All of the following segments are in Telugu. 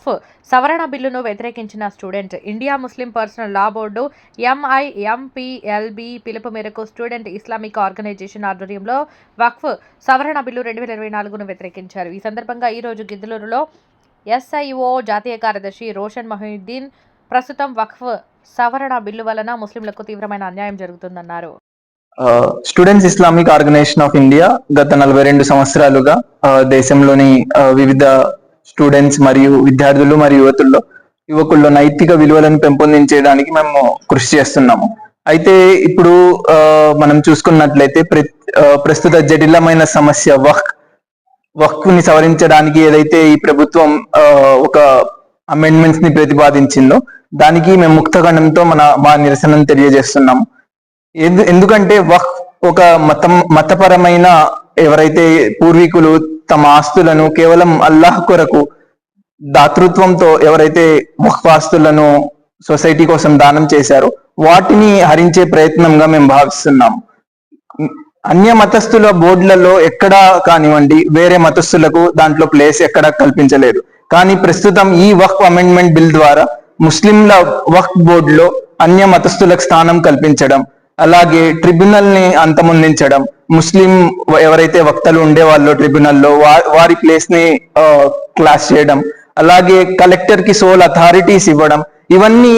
వక్ఫ్ సవరణ బిల్లును వ్యతిరేకించిన student India Muslim personal law board MIMPLB పిలుపు మేరకు స్టూడెంట్ ఇస్లామిక్ ఆర్గనైజేషన్ ఆధ్వర్యంలో వక్ఫ్ సవరణ బిల్లు రెండు వేల ఇరవై నాలుగును వ్యతిరేకించారు. ఈ సందర్భంగా ఈరోజు గిద్దలూరులో ఎస్ఐఓ జాతీయ కార్యదర్శి రోషన్ మొహిద్దీన్ ప్రస్తుతం వక్ఫ్ సవరణ బిల్లు వలన ముస్లింలకు తీవ్రమైన అన్యాయం జరుగుతుందన్నారు. Students Islamic organisation of India గత నలభై రెండు సంవత్సరాలుగా దేశంలోని వివిధ స్టూడెంట్స్ మరియు విద్యార్థులు మరియు యువతుల్లో యువకుల్లో నైతిక విలువలను పెంపొందించడానికి మేము కృషి చేస్తున్నాము. అయితే ఇప్పుడు ఆ, మనం చూసుకున్నట్లయితే ప్రస్తుత జటిలమైన సమస్య వక్ వక్ని సవరించడానికి ఏదైతే ఈ ప్రభుత్వం ఒక అమెండ్మెంట్స్ని ప్రతిపాదించిందో దానికి మేము ముక్తఖండంతో మన మా నిరసనను తెలియజేస్తున్నాము. ఎందు- ఎందుకంటే వక్ ఒక మతం మతపరమైన ఎవరైతే పూర్వీకులు తమ ఆస్తులను కేవలం అల్లాహ్ కొరకు దాతృత్వంతో ఎవరైతే వక్ఫ్ ఆస్తులను సొసైటీ కోసం దానం చేశారో వాటిని హరించే ప్రయత్నంగా మేము భావిస్తున్నాం. అన్య మతస్థుల బోర్డులలో ఎక్కడా కానివ్వండి వేరే మతస్థులకు దాంట్లో ప్లేస్ ఎక్కడా కల్పించలేదు. కానీ ప్రస్తుతం ఈ వక్ఫ్ అమెండ్మెంట్ బిల్ ద్వారా ముస్లింల వక్ఫ్ బోర్డులో అన్య మతస్థులకు స్థానం కల్పించడం అలాగే ట్రిబ్యునల్ని అంతమొందించడం. ముస్లిం ఎవరైతే వక్తలు ఉండేవాళ్ళు ట్రిబ్యునల్లో వారి ప్లేస్ని క్లాస్ చేయడం. అలాగే కలెక్టర్కి సోల్ అథారిటీస్ ఇవ్వడం. ఇవన్నీ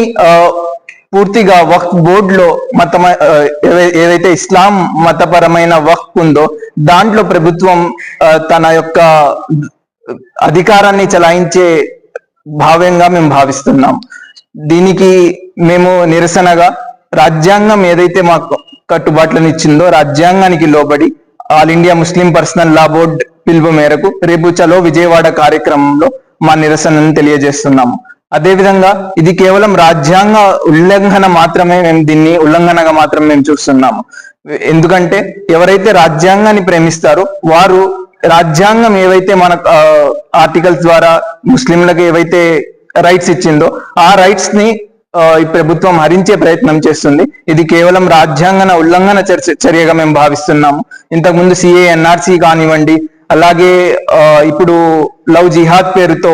పూర్తిగా వక్ఫ్ బోర్డులో మత ఏదైతే ఇస్లాం మతపరమైన వక్ఫ్ ఉందో దాంట్లో ప్రభుత్వం తన యొక్క అధికారాన్ని చలాయించే భావ్యంగా మేము భావిస్తున్నాం. దీనికి మేము నిరసనగా రాజ్యాంగం ఏదైతే మాకు కట్టుబాట్లను ఇచ్చిందో రాజ్యాంగానికి లోబడి all India Muslim personal law board పిలుపు మేరకు రేపు చలో విజయవాడ కార్యక్రమంలో మా నిరసనను తెలియజేస్తున్నాము. అదేవిధంగా ఇది కేవలం రాజ్యాంగ ఉల్లంఘన మాత్రమే మేము దీన్ని ఉల్లంఘనగా మాత్రమే మేము చూస్తున్నాము. ఎందుకంటే ఎవరైతే రాజ్యాంగాన్ని ప్రేమిస్తారో వారు రాజ్యాంగం ఏవైతే మన ఆర్టికల్స్ ద్వారా ముస్లింలకు ఏవైతే రైట్స్ ఇచ్చిందో ఆ రైట్స్ని ఈ ప్రభుత్వం హరించే ప్రయత్నం చేస్తుంది. ఇది కేవలం రాజ్యాంగన ఉల్లంఘన చర్చ- చర్యగా మేము భావిస్తున్నాము. ఇంతకుముందు సిఏ ఎన్ఆర్సి కానివ్వండి అలాగే ఆ, ఇప్పుడు లవ్ జిహాద్ పేరుతో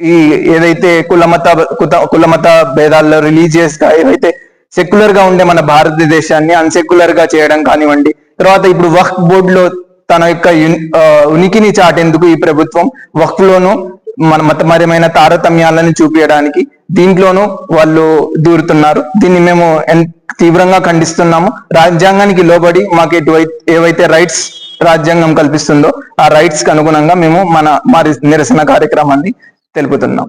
ఈ ఏదైతే కులమత కుత- కులమత భేదాల్లో రిలీజియస్గా ఏవైతే సెక్యులర్గా ఉండే మన భారతదేశాన్ని అన్సెక్యులర్గా చేయడం కానివ్వండి తర్వాత ఇప్పుడు వక్ఫ్ బోర్డులో తన యొక్క ఉనికిని చాటేందుకు ఈ ప్రభుత్వం వక్ఫ్ లోను మన మతపరమైన తారతమ్యాలను చూపించడానికి దీంట్లోనూ వాళ్ళు దూరుతున్నారు దీన్ని మేము తీవ్రంగా ఖండిస్తున్నాము. రాజ్యాంగానికి లోబడి మాకు ఎటువై- ఏవైతే రైట్స్ రాజ్యాంగం కల్పిస్తుందో ఆ రైట్స్కు అనుగుణంగా మేము మన మా నిరసన కార్యక్రమాన్ని తెలుపుతున్నాం.